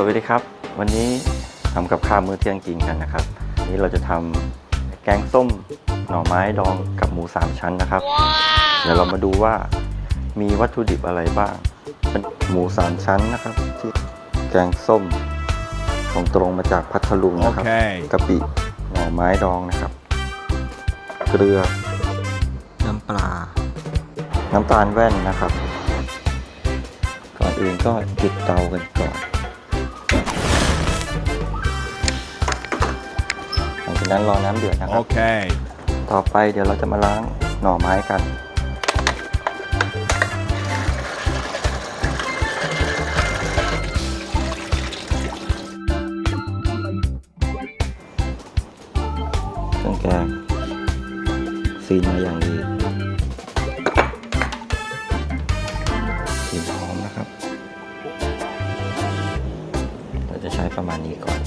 สวัสดีครับ วันนี้ทำกับข้าวมื้อเที่ยงกินกันนะครับวันนี้เราจะทำแกงส้มหน่อไม้ดองกับหมูสามชั้นนะครับ เดี๋ยวเรามาดูว่ามีวัตถุดิบอะไรบ้าง เป็นหมูสามชั้นนะครับ ที่แกงส้มส่งตรงมาจากพัทลุงนะครับ Okay. กะปิหน่อไม้ดองนะครับ เกลือ น้ำปลา น้ำตาลแว่นนะครับ ก่อนอื่นก็จุดเตากันก่อน นั้นรอน้ำเดือดนะครับ Okay. ต่อไปเดี๋ยวเราจะมาล้างหน่อไม้กัน เครื่องแกงซีนมาอย่างดีกลิ่นหอมนะครับ เราจะใช้ประมาณนี้ก่อน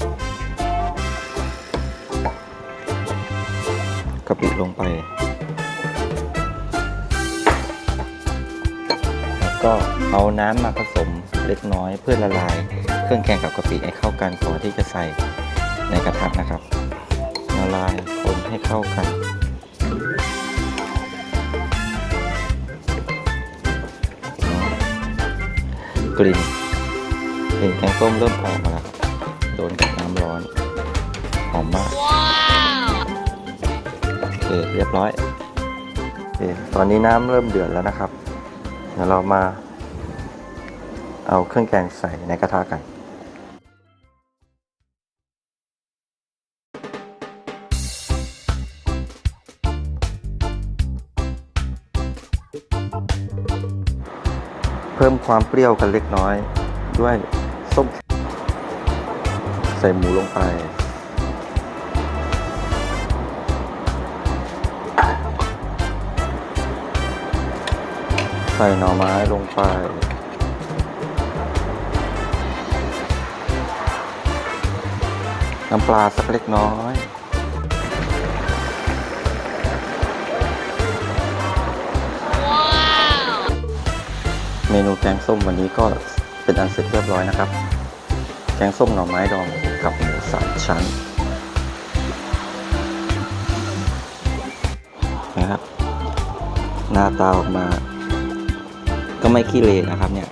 ะปิลงไป แล้วก็เอาน้ำมาผสมเล็กน้อยเพื่อละลาย เครื่องแกงกับกะปิให้เข้ากันก่อนที่จะใส่ในกระทะนะครับ ละลายคนให้เข้ากันกลิ่นกลิ่นแกงส้มเริ่มออกมาแล้ว โดนกับน้ำร้อน หอมมาก เรียบร้อยโอเคตอนนี้น้ำเริ่มเดือดแล้วนะครับ เดี๋ยวเรามา เอาเครื่องแกงใส่ในกระทะกันเพิ่มความเปรี้ยวกันเล็กน้อย ด้วยส้มใส่หมูลงไป ใส่หน่อไม้ลงไป น้ำปลาสักเล็กน้อยเมนูแกงส้มวันนี้ก็เป็นอันเสร็จเรียบร้อยนะครับ แกงส้มหน่อไม้ดองกับหมูสามชั้นนะครับ หน้าตาออกมา ก็ไม่ขี้เลนะครับเนี่ย